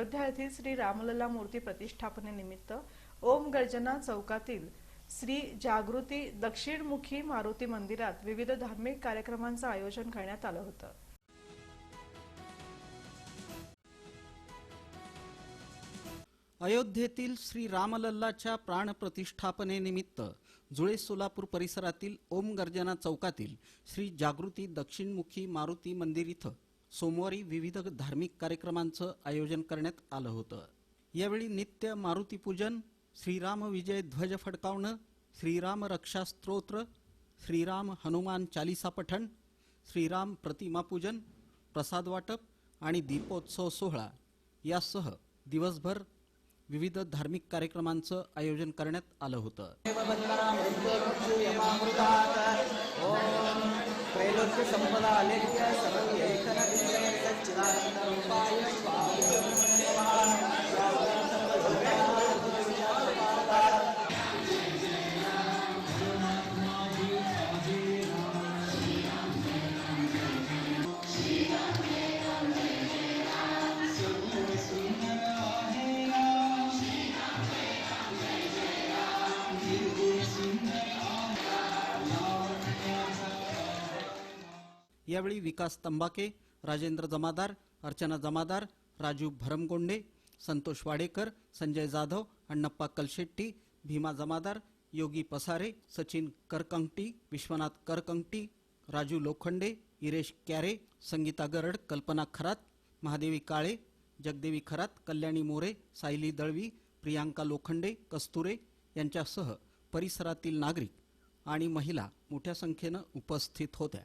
अयोध्या येथील श्री रामलला मूर्ती प्रतिष्ठापनेनिमित्त ओम गर्जना चौकातील श्री जागृती दक्षिणमुखी मारुती मंदिरात विविध धार्मिक कार्यक्रमांचं आयोजन करण्यात आलं होतं. अयोध्येतील श्री रामलल्लाच्या प्राणप्रतिष्ठापनेनिमित्त जुळे सोलापूर परिसरातील ओम गर्जना चौकातील श्री जागृती दक्षिणमुखी मारुती मंदिर इथं सोमवारी विविध धार्मिक कार्यक्रमांचं आयोजन करण्यात आलं होतं. यावेळी नित्य मारुती पूजन श्रीराम विजय ध्वज फडकावणं श्रीराम रक्षा स्तोत्र श्रीराम हनुमान चालिसा पठण श्रीराम प्रतिमा पूजन प्रसाद वाटप आणि दीपोत्सव सोहळा यासह दिवसभर विविध धार्मिक कार्यक्रमांचं आयोजन करण्यात आलं होतं. वर्ष संपदा आलेख्य सर्व एकनविषय सच्चिदानंद यावेळी विकास तंबाके राजेंद्र जमादार अर्चना जमादार राजू भरमगोंडे संतोष वाडेकर संजय जाधव अण्णप्पा कलशेट्टी भीमा जमादार योगी पसारे सचिन करकंगटी विश्वनाथ करकंगटी राजू लोखंडे इरेश कॅरे संगीता गरड कल्पना खरात महादेवी काळे जगदेवी खरात कल्याणी मोरे सायली दळवी प्रियांका लोखंडे कस्तुरे यांच्यासह परिसरातील नागरिक आणि महिला मोठ्या संख्येनं उपस्थित होत्या.